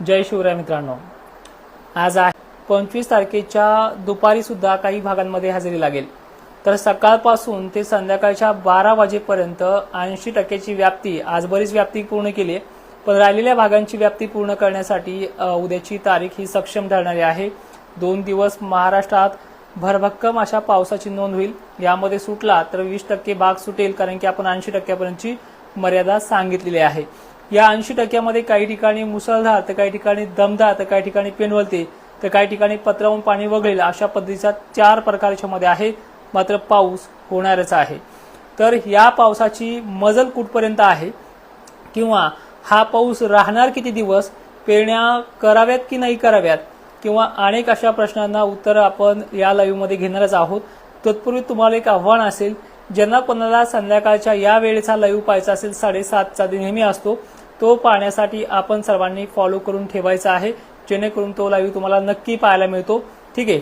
जय शिवराय मित्रांनो. आज आहे पंचवीस तारखेच्या दुपारी सुद्धा काही भागांमध्ये हजेरी लागेल. तर सकाळपासून ते संध्याकाळच्या बारा वाजेपर्यंत ऐंशी टक्क्याची व्याप्ती आज बरीच व्याप्ती पूर्ण केली आहे. पण राहिलेल्या भागांची व्याप्ती पूर्ण करण्यासाठी उद्याची तारीख ही सक्षम ठरणारी आहे. दोन दिवस महाराष्ट्रात भरभक्कम अशा पावसाची नोंद होईल. यामध्ये सुटला तर वीस टक्के भाग सुटेल कारण की आपण ऐंशी टक्क्यापर्यंतची मर्यादा सांगितलेली आहे. या ऐंशी टक्क्यामध्ये काही ठिकाणी मुसळधार तर काही ठिकाणी दमदार तर काही ठिकाणी पेनवलते तर काही ठिकाणी पत्रावून पाणी वगळेल अशा पद्धतीचा चार प्रकारच्या मध्ये आहे. मात्र पाऊस होणारच आहे. तर या पावसाची मजल कुठपर्यंत आहे? किंवा हा पाऊस राहणार किती दिवस? पेरण्या कराव्यात की नाही कराव्यात? किंवा अनेक अशा प्रश्नांना उत्तर आपण या लाईव्हमध्ये घेणारच आहोत. तत्पूर्वी तुम्हाला एक आव्हान असेल ज्यांना कोणाला संध्याकाळच्या या वेळेचा लाईव्ह पाहायचा असेल साडेसातचा नेहमी असतो तो पाहण्यासाठी आपण सर्वांनी फॉलो करून ठेवायचा आहे. जेणेकरून तो लाईव्ह तुम्हाला नक्की पाहायला मिळतो. ठीक आहे.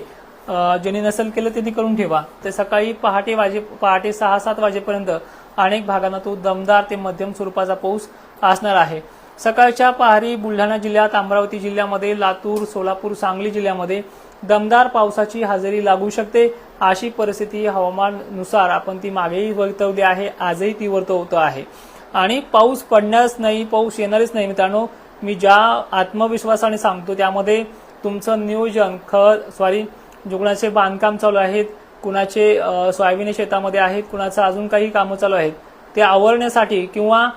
ज्यांनी नसेल केलं त्यांनी करून ठेवा. ते सकाळी पहाटे वाजे पहाटे सहा सात वाजेपर्यंत अनेक भागांना तो दमदार ते मध्यम स्वरूपाचा पाऊस असणार आहे. सकाळच्या पहारी बुलढाणा जिल्ह्यात अमरावती जिल्ह्यामध्ये लातूर सोलापूर सांगली जिल्ह्यामध्ये दमदार पावसाची हजेरी लागू शकते. अशी परिस्थिती हवामाननुसार आपण ती मागेही वर्तवली आहे आजही ती वर्तवतो आहे. आणि पाऊस पडणारच नाही पाऊस येणारच नाही मित्रांनो. मी ज्या आत्मविश्वासाने सांगतो त्यामध्ये तुमचं नियोजन खत सॉरी जो कुणाचे बांधकाम चालू आहेत कुणाचे सोयाबीन शेतामध्ये आहेत कुणाचं अजून काही कामं चालू आहेत ते आवरण्यासाठी किंवा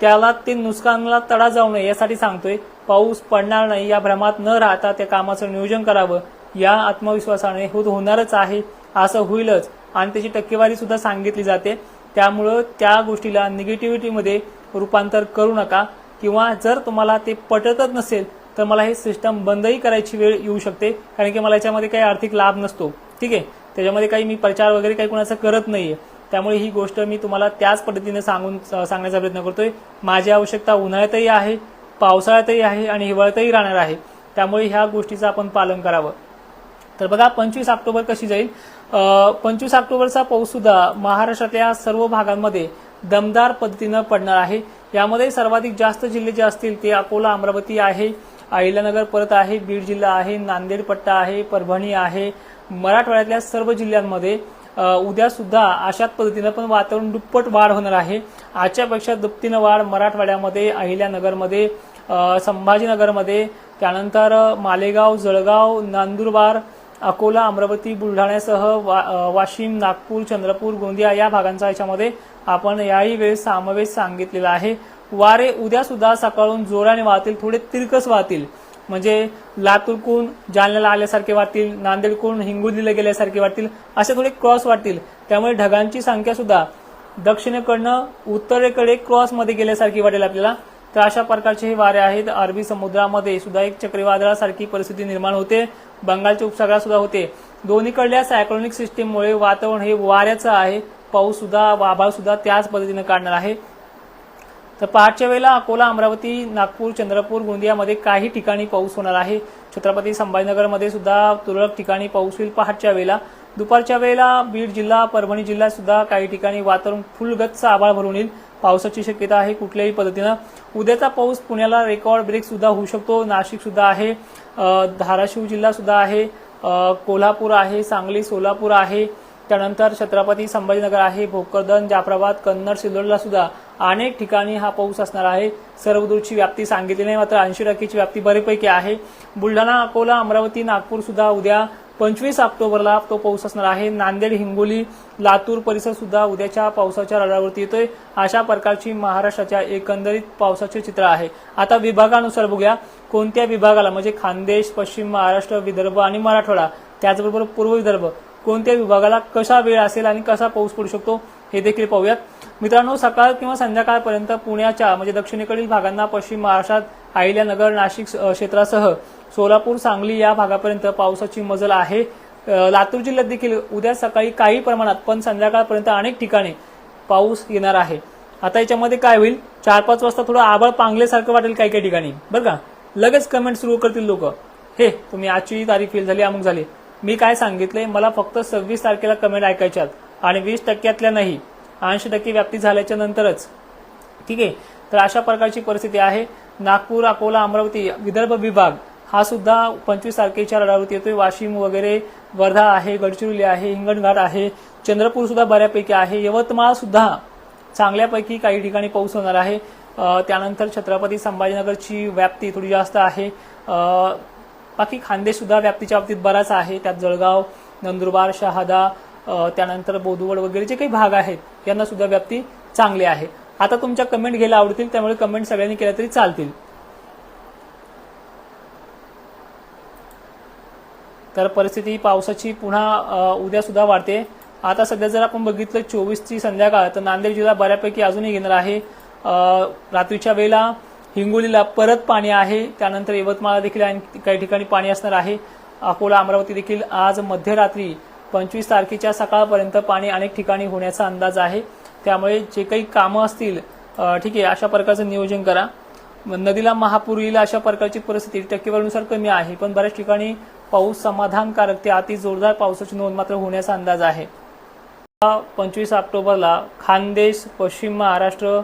त्याला ते नुकसानला तडा जाऊ नये यासाठी सांगतोय. पाऊस पडणार नाही या भ्रमात न राहता त्या कामाचं नियोजन करावं. या आत्मविश्वासाने होत होणारच आहे असं होईलच. आणि त्याची टक्केवारी सुद्धा सांगितली जाते. त्यामुळं त्या गोष्टीला निगेटिव्हिटीमध्ये रूपांतर करू नका. किंवा जर तुम्हाला ते पटतच नसेल तर मला हे सिस्टम बंदही करायची वेळ येऊ शकते कारण की मला याच्यामध्ये काही आर्थिक लाभ नसतो. ठीक आहे? त्याच्यामध्ये काही मी प्रचार वगैरे काही कुणाचा करत नाहीये. त्यामुळे ही गोष्ट मी तुम्हाला त्याच पद्धतीने सांगून सांगण्याचा प्रयत्न करतोय. माझी आवश्यकता उन्हाळ्यातही आहे पावसाळ्यातही आहे आणि हिवाळ्यातही राहणार आहे. त्यामुळे ह्या गोष्टीचं आपण पालन करावं. तर बघा पंचवीस ऑक्टोबर कशी जाईल? पंचवीस ऑक्टोबरचा पाऊस सुद्धा महाराष्ट्रातल्या सर्व भागांमध्ये दमदार पद्धतीनं पडणार आहे. यामध्ये सर्वाधिक जास्त जिल्हे जे असतील ते अकोला अमरावती आहे अहिल्यानगर परत आहे बीड जिल्हा आहे नांदेड पट्टा आहे परभणी आहे. मराठवाड्यातल्या सर्व जिल्ह्यांमध्ये उद्या सुद्धा अशाच पद्धतीनं पण वातावरण दुप्पट वाढ होणार आहे. आजच्यापेक्षा दुपटीनं वाढ मराठवाड्यामध्ये अहिल्यानगरमध्ये संभाजीनगरमध्ये त्यानंतर मालेगाव जळगाव नंदुरबार अकोला अमरावती बुलढाण्यासह वा, वाशिम नागपूर चंद्रपूर गोंदिया या भागांचा याच्यामध्ये आपण याही वेळेस समावेश सांगितलेला आहे. वारे उद्या सुद्धा सकाळून जोराने वाहतील थोडे तिरकस वाहतील. म्हणजे लातूरकून जालन्याला आल्यासारखे वाटतील नांदेडकून हिंगोलीला गेल्यासारखे वाटतील असे थोडे क्रॉस वाटतील त्यामुळे ढगांची संख्या सुद्धा दक्षिणेकडनं उत्तरेकडे क्रॉसमध्ये गेल्यासारखी वाटेल आपल्याला. तर अशा प्रकारचे हे वारे आहेत. अरबी समुद्रामध्ये सुद्धा एक चक्रीवादळासारखी परिस्थिती निर्माण होते. बंगालच्या उपसागरात सुद्धा होते. दोन्हीकडल्या सायक्लोनिक सिस्टीममुळे वातावरण हे वाऱ्याचं आहे. पाऊस सुद्धा आभाळ सुद्धा त्याच पद्धतीने काढणार आहे. तर पहाटच्या वेळेला अकोला अमरावती नागपूर चंद्रपूर गोंदियामध्ये काही ठिकाणी पाऊस होणार आहे. छत्रपती संभाजीनगरमध्ये सुद्धा तुरळक ठिकाणी पाऊस होईल पहाटच्या वेळेला. दुपारच्या वेळेला बीड जिल्हा परभणी जिल्ह्यात सुद्धा काही ठिकाणी वातावरण फुलगतचा आभाळ भरून येईल. पावसाची शक्यता आहे कुठल्याही पद्धतीनं. उद्याचा पाऊस पुण्याला रेकॉर्ड ब्रेक सुद्धा होऊ शकतो. नाशिक सुद्धा आहे. धाराशिव जिल्हा सुद्धा आहे. कोल्हापूर आहे सांगली सोलापूर आहे. त्यानंतर छत्रपती संभाजीनगर आहे भोकरदन जाफराबाद कन्नड सिल्लोडला सुद्धा अनेक ठिकाणी हा पाऊस असणार आहे. सर्वदूरची व्याप्ती सांगितली नाही मात्र ऐंशी टक्केची व्याप्ती बऱ्यापैकी आहे. बुलढाणा अकोला अमरावती नागपूर सुद्धा उद्या पंचवीस ऑक्टोबरला तो पाऊस असणार आहे. नांदेड हिंगोली लातूर परिसर सुद्धा उद्याच्या पावसाच्या रडावरती येतोय. अशा प्रकारची महाराष्ट्राच्या एकंदरीत पावसाचे चित्र आहे. आता विभागानुसार बघूया. कोणत्या विभागाला म्हणजे खानदेश पश्चिम महाराष्ट्र विदर्भ आणि मराठवाडा त्याचबरोबर पूर्व विदर्भ कोणत्या विभागाला कसा वेळ असेल आणि कसा पाऊस पडू शकतो हे देखील पाहूयात. मित्रांनो सकाळ किंवा संध्याकाळपर्यंत पुण्याच्या म्हणजे दक्षिणेकडील भागांना पश्चिम महाराष्ट्रात अहिल्यानगर नाशिक क्षेत्रासह सोलापूर सांगली या भागापर्यंत पावसाची मजल आहे. लातूर जिल्ह्यात देखील उद्या सकाळी काही प्रमाणात पण संध्याकाळपर्यंत अनेक ठिकाणी पाऊस येणार आहे. आता याच्यामध्ये काय होईल? चार पाच वाजता थोडं आबळ पांगल्यासारखं वाटेल काही काही ठिकाणी. बरं का? लगेच कमेंट सुरू करतील लोक. हे तुम्ही आजची तारीख फेल झाली अमुक झाली. मी काय सांगितले मला फक्त सव्वीस तारखेला कमेंट ऐकायच्यात आणि वीस टक्क्यातल्या नाही ऐंशी टक्के व्याप्ती झाल्याच्या नंतरच. ठीक आहे? तर अशा प्रकारची परिस्थिती आहे. नागपूर अकोला अमरावती विदर्भ विभाग हा सुद्धा पंचवीस तारखेच्या रडावरती येतोय. वाशिम वगैरे वर्धा आहे गडचिरोली आहे हिंगणघाट आहे चंद्रपूर सुद्धा बऱ्यापैकी आहे. यवतमाळ सुद्धा चांगल्यापैकी काही ठिकाणी पाऊस होणार आहे. त्यानंतर छत्रपती संभाजीनगरची व्याप्ती थोडी जास्त आहे. बाकी खानदेशसुद्धा व्याप्तीच्या बाबतीत बराच आहे. त्यात जळगाव नंदुरबार शहादा त्यानंतर बोदवड वगैरे जे काही भाग आहेत यांना सुद्धा व्याप्ती चांगली आहे. आता तुमच्या कमेंट घ्यायला आवडतील त्यामुळे कमेंट सगळ्यांनी केल्या तरी चालतील. तर परिस्थिती पावसाची पुन्हा उद्यासुद्धा उद्या सुद्धा वाढते. आता सध्या जर आपण बघितलं चोवीसची संध्याकाळ तर नांदेड जिल्हा बऱ्यापैकी अजूनही घेणार आहे. रात्रीच्या वेळेला हिंगोलीला परत पाणी आहे. त्यानंतर यवतमाळ देखील आणखी काही ठिकाणी पाणी असणार आहे. अकोला अमरावती देखील आज मध्यरात्री पंचवीस तारखेच्या सकाळपर्यंत पाणी अनेक ठिकाणी होण्याचा अंदाज आहे. त्यामुळे जे काही कामं असतील ठीक आहे अशा प्रकारचं नियोजन करा. नदीला महापूर येईल अशा प्रकारची परिस्थिती टक्केवारीनुसार कमी आहे. पण बऱ्याच ठिकाणी पाऊस समाधानकारक ते अति जोरदार पावसाची नोंद मात्र होण्याचा अंदाज आहे. पंचवीस ऑक्टोबरला खानदेश पश्चिम महाराष्ट्र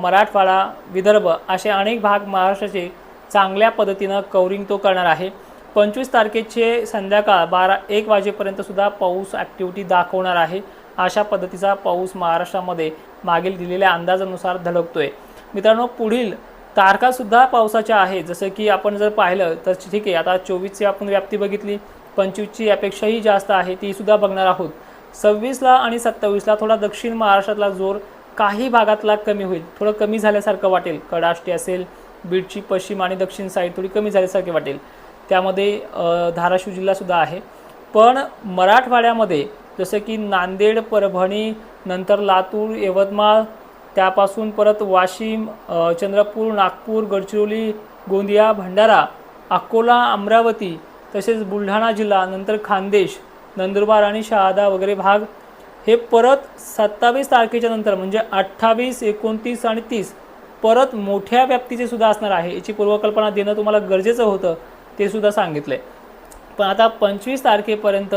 मराठवाडा विदर्भ असे अनेक भाग महाराष्ट्राचे चांगल्या पद्धतीनं कवरिंग तो करणार आहे. पंचवीस तारखेचे संध्याकाळ बारा एक वाजेपर्यंत सुद्धा पाऊस ॲक्टिव्हिटी दाखवणार आहे. अशा पद्धतीचा पाऊस महाराष्ट्रामध्ये मागील दिलेल्या अंदाजानुसार धडकतोय. मित्रांनो पुढील तारखासुद्धा पावसाच्या आहे जसं की आपण जर पाहिलं तर ठीक आहे आता चोवीसची आपण व्याप्ती बघितली पंचवीसची अपेक्षाही जास्त आहे तीसुद्धा बघणार आहोत. सव्वीसला आणि सत्तावीसला थोडा दक्षिण महाराष्ट्रातला जोर काही भागातला कमी होईल. थोडं कमी झाल्यासारखं वाटेल. कडाष्टी असेल बीडची पश्चिम आणि दक्षिण साईड थोडी कमी झाल्यासारखी वाटेल. त्यामध्ये धाराशिव जिल्हासुद्धा आहे. पण मराठवाड्यामध्ये जसं की नांदेड परभणी नंतर लातूर यवतमाळ त्यापासून परत वाशिम चंद्रपूर नागपूर गडचिरोली गोंदिया भंडारा अकोला अमरावती तसेच बुलढाणा जिल्हा नंतर खानदेश नंदुरबार आणि शहादा वगैरे भाग. हे परत सत्तावीस तारखेच्या नंतर म्हणजे अठ्ठावीस एकोणतीस आणि तीस परत मोठ्या व्याप्तीचे सुद्धा असणार आहे. याची पूर्वकल्पना देणं तुम्हाला गरजेचं होतं ते सुद्धा सांगितलं आहे पण आता पंचवीस तारखेपर्यंत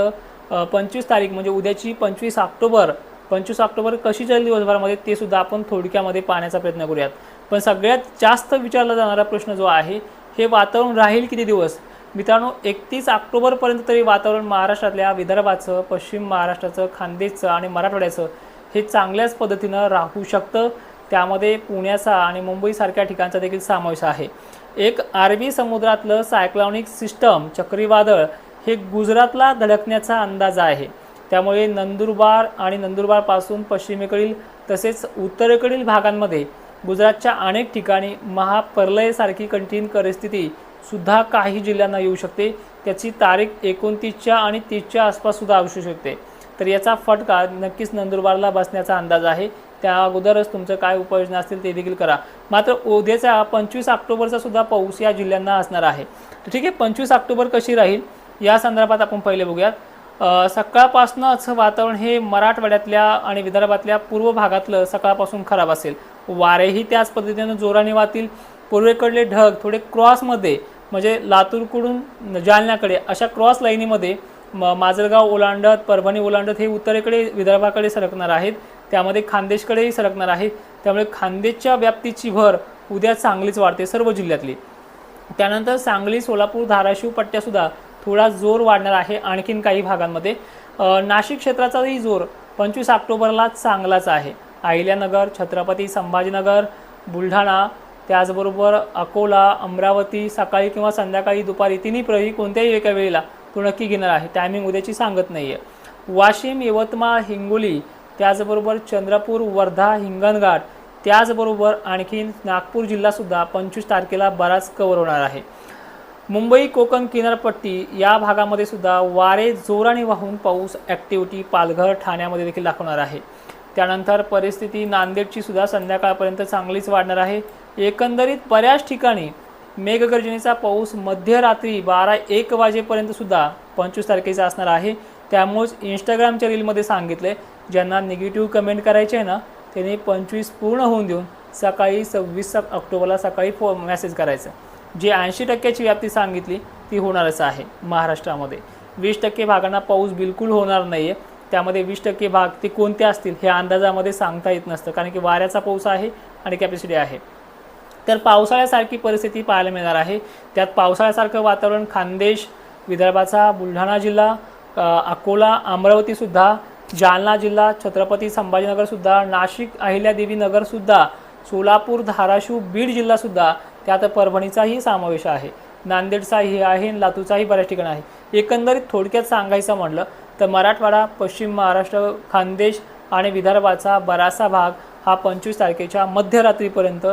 पंचवीस तारीख म्हणजे उद्याची पंचवीस ऑक्टोबर पंचवीस ऑक्टोबर कशी जाईल दिवसभरामध्ये ते सुद्धा आपण थोडक्यामध्ये पाहण्याचा प्रयत्न करूयात. पण सगळ्यात जास्त विचारला जाणारा प्रश्न जो आहे हे वातावरण राहील किती दिवस? मित्रांनो एकतीस ऑक्टोबरपर्यंत तरी वातावरण महाराष्ट्रातल्या विदर्भाचं पश्चिम महाराष्ट्राचं खानदेशचं आणि मराठवाड्याचं हे चांगल्याच पद्धतीनं राहू शकतं. त्यामध्ये पुण्याचा आणि मुंबईसारख्या ठिकाणचा देखील समावेश आहे. एक अरबी समुद्रातलं सायक्लॉनिक सिस्टम चक्रीवादळ हे गुजरातला धडकण्याचा अंदाज आहे. त्यामुळे नंदुरबार आणि नंदुरबारपासून पश्चिमेकडील तसेच उत्तरेकडील भागांमध्ये गुजरातच्या अनेक ठिकाणी महाप्रलयसारखी कठीण परिस्थिती सुद्धा काही जिल्ह्यांना येऊ शकते. त्याची तारीख एकोणतीसच्या आणि तीसच्या आसपास सुद्धा असू शकते. तर याचा फटका नक्कीच नंदुरबारला बसण्याचा अंदाज आहे. त्या अगोदरच तुमचं काय उपाययोजना असतील ते देखील करा. मात्र उद्याचा पंचवीस ऑक्टोबरचा सुद्धा पाऊस या जिल्ह्यांना असणार आहे. तर ठीक आहे पंचवीस ऑक्टोबर कशी राहील? या संदर्भात आपण पहिले बघूयात. सकाळपासूनच वातावरण हे मराठवाड्यातल्या आणि विदर्भातल्या पूर्व भागातलं सकाळपासून खराब असेल. वारेही त्याच पद्धतीनं जोराने वाहतील. पूर्वेकडले ढग थोडे क्रॉसमध्ये म्हणजे लातूरकडून जालन्याकडे अशा क्रॉस लाईनीमध्ये म माजलगाव ओलांडत परभणी ओलांडत हे उत्तरेकडे विदर्भाकडे सरकणार आहेत. त्यामध्ये खानदेशकडेही सरकणार आहे त्यामुळे खानदेशच्या व्याप्तीची भर उद्या चांगलीच वाढते सर्व जिल्ह्यातली. त्यानंतर सांगली सोलापूर धाराशिव पट्ट्यासुद्धा थोडा जोर वाढणार आहे आणखीन काही भागांमध्ये. नाशिक क्षेत्राचाही जोर पंचवीस ऑक्टोबरला चांगलाच आहे. अहिल्यानगर छत्रपती संभाजीनगर बुलढाणा त्याचबरोबर अकोला अमरावती सकाळी किंवा संध्याकाळी दुपारी तिन्ही प्रही कोणत्याही एका वेळेला तो नक्की घेणार आहे. टायमिंग उद्याची सांगत नाही आहे वाशिम यवतमाळ हिंगोली त्याचबरोबर चंद्रपूर वर्धा हिंगणघाट त्याचबरोबर आणखीन नागपूर जिल्हासुद्धा पंचवीस तारखेला बराच कव्हर होणार आहे. मुंबई कोकण किनारपट्टी या भागामध्ये सुद्धा वारे जोराने वाहून पाऊस ॲक्टिव्हिटी पालघर ठाण्यामध्ये देखील दाखवणार आहे. त्यानंतर परिस्थिती नांदेडची सुद्धा संध्याकाळपर्यंत चांगलीच वाढणार आहे. एकंदरीत बऱ्याच ठिकाणी मेघगर्जनेचा पाऊस मध्यरात्री बारा एक वाजेपर्यंत सुद्धा पंचवीस तारखेचा असणार आहे. त्यामुळेच इंस्टाग्रामच्या रीलमध्ये सांगितले ज्यांना निगेटिव्ह कमेंट करायचे आहे ना त्यांनी पंचवीस पूर्ण होऊन देऊन सकाळी सव्वीस ऑक्टोबरला सकाळी फो मेसेज करायचं. जी ऐंशी टक्क्याची व्याप्ती सांगितली ती होणारच आहे महाराष्ट्रामध्ये. वीस टक्के भागांना पाऊस बिलकुल होणार नाही आहे त्यामध्ये वीस टक्के भाग ते कोणते असतील हे अंदाजामध्ये सांगता येत नसतं कारण की वाऱ्याचा पाऊस आहे आणि कॅपॅसिटी आहे. तर पावसाळ्यासारखी परिस्थिती पाहायला मिळणार आहे. त्यात पावसाळ्यासारखं वातावरण खानदेश विदर्भाचा बुलढाणा जिल्हा अकोला अमरावतीसुद्धा जालना जिल्हा छत्रपती संभाजीनगरसुद्धा नाशिक अहिल्यादेवी नगरसुद्धा सोलापूर धाराशिव बीड जिल्हासुद्धा त्यात परभणीचाही समावेश आहे. नांदेडचाही आहे आणि लातूरचाही बऱ्याच ठिकाणी आहे. एकंदरीत थोडक्यात सांगायचं म्हटलं तर मराठवाडा पश्चिम महाराष्ट्र खानदेश आणि विदर्भाचा बराचसा भाग हा पंचवीस तारखेच्या मध्यरात्रीपर्यंत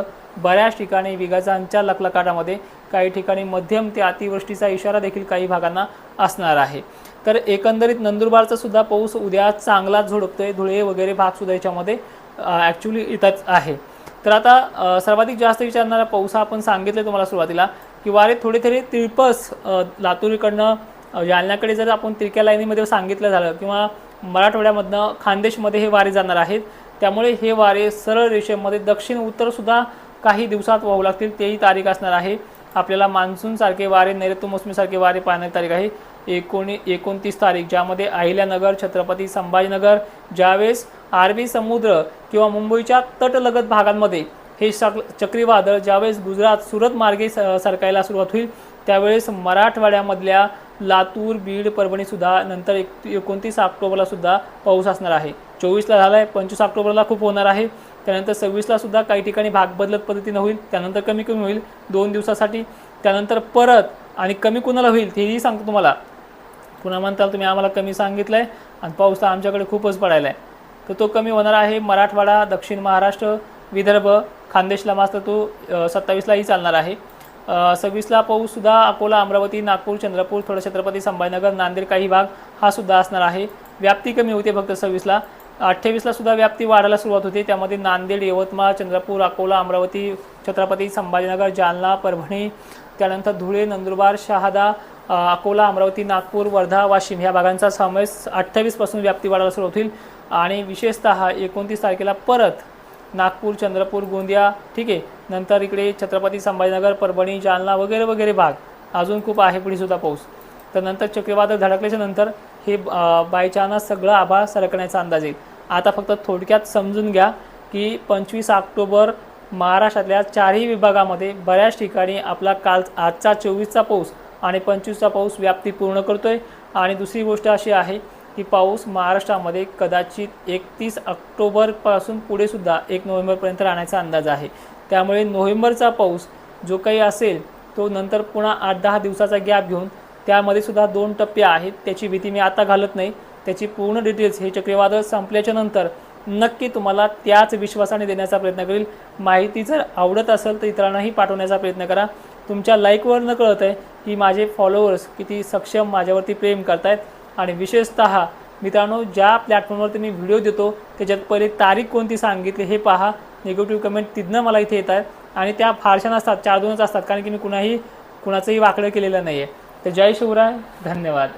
बऱ्याच ठिकाणी विगाजांच्या लखलकाटामध्ये काही ठिकाणी मध्यम ते अतिवृष्टीचा इशारा देखील काही भागांना असणार आहे. तर एकंदरीत नंदुरबारचा सुद्धा पाऊस उद्या चांगलाच झोडपतोय धुळे वगैरे भागसुद्धा याच्यामध्ये ॲक्च्युली येतच आहे. तर आता सर्वाधिक जास्त विचारणारा पाऊस आपण सांगितलं तुम्हाला सुरुवातीला की वारे थोडे थोडे तिळपस लातूरकडनं जालन्याकडे जर आपण तिरक्या लाईनीमध्ये सांगितलं झालं किंवा मराठवाड्यामधनं खानदेशमध्ये हे वारे जाणार आहेत त्यामुळे हे वारे सरळ रेषेमध्ये दक्षिण उत्तरसुद्धा काही दिवसात वाहू लागतील तेही तारीख असणार आहे. आपल्याला मान्सूनसारखे वारे नैऋत्य मोसमीसारखे वारे पाहण्याची तारीख आहे. एकोणी एकोणतीस तारीख ज्यामध्ये अहिल्यानगर छत्रपती संभाजीनगर ज्यावेळेस अरबी समुद्र किंवा मुंबईच्या तटलगत भागांमध्ये. हे सक चक्रीवादळ ज्यावेळेस गुजरात सुरत मार्गे स सरकायला सुरुवात होईल त्यावेळेस मराठवाड्यामधल्या लातूर बीड परभणीसुद्धा नंतर एक एकोणतीस ऑक्टोबरलासुद्धा पाऊस असणार आहे. चोवीसला झाला आहे पंचवीस ऑक्टोबरला खूप होणार आहे. त्यानंतर सव्वीसला सुद्धा काही ठिकाणी भाग बदलत पद्धतीनं होईल त्यानंतर कमी कमी होईल दोन दिवसासाठी. त्यानंतर परत आणि कमी कुणाला होईल तेही सांगतो तुम्हाला. पुन्हा म्हणताल तुम्ही आम्हाला कमी सांगितलं आहे आणि पाऊस तर आमच्याकडे खूपच पडायला आहे तर तो कमी होणार आहे. मराठवाडा दक्षिण महाराष्ट्र विदर्भ खानदेशला मात्र तो सत्तावीसलाही चालणार आहे. सव्वीसला पाऊससुद्धा अकोला अमरावती नागपूर चंद्रपूर थोडं छत्रपती संभाजीनगर नांदेड काही भाग हा सुद्धा असणार आहे. व्याप्ती कमी होते फक्त सव्वीसला. अठ्ठावीसला सुद्धा व्याप्ती वाढायला सुरुवात होते. त्यामध्ये नांदेड यवतमाळ चंद्रपूर अकोला अमरावती छत्रपती संभाजीनगर जालना परभणी त्यानंतर धुळे नंदुरबार शहादा अकोला अमरावती नागपूर वर्धा वाशिम ह्या भागांचा समावेश अठ्ठावीसपासून व्याप्ती वाढायला सुरुवात होईल आणि विशेषतः एकोणतीस तारखेला परत नागपूर चंद्रपूर गोंदिया ठीक आहे नंतर इकडे छत्रपती संभाजीनगर परभणी जालना वगैरे वगैरे भाग अजून खूप आहे पुढे सुद्धा पाऊस. तर नंतर चक्रीवादळ धडकल्याच्या नंतर हे बाय सगळं आभाळ सरकण्याचा अंदाज येईल. आता फक्त थोडक्यात समजून घ्या की पंचवीस ऑक्टोबर महाराष्ट्रातल्या चारही विभागामध्ये बऱ्याच ठिकाणी आपला काल आजचा चोवीसचा पाऊस आणि पंचवीसचा पाऊस व्याप्ती पूर्ण करतो आहे आणि दुसरी गोष्ट अशी आहे की पाऊस महाराष्ट्रामध्ये कदाचित एकतीस ऑक्टोबरपासून पुढे सुद्धा एक नोव्हेंबरपर्यंत राहण्याचा अंदाज आहे. त्यामुळे नोव्हेंबरचा पाऊस जो काही असेल तो नंतर पुन्हा आठ दहा दिवसाचा गॅप घेऊन त्यामध्ये सुद्धा दोन टप्पे आहेत त्याची भीती मी आता घालत नाही. त्याची पूर्ण डिटेल्स हे चक्रीवादळ संपल्याच्या नंतर नक्की तुम्हाला त्याच विश्वासाने देण्याचा प्रयत्न करेल. माहिती जर आवडत असेल तर इतरांनाही पाठवण्याचा प्रयत्न करा. तुमच्या लाईकवरनं कळत आहे की माझे फॉलोअर्स किती सक्षम माझ्यावरती प्रेम करतायत. आणि विशेषतः मित्रांनो ज्या प्लॅटफॉर्मवरती मी व्हिडिओ देतो त्याच्यात पहिले तारीख कोणती सांगितली हे पहा. निगेटिव्ह कमेंट तिथनं मला इथे येत आहेत. आणि त्या फारशा नसतात चार दोनच असतात कारण की मी कुणाही कुणाचंही वाकडं केलेलं नाही आहे तर जय शिवराय धन्यवाद.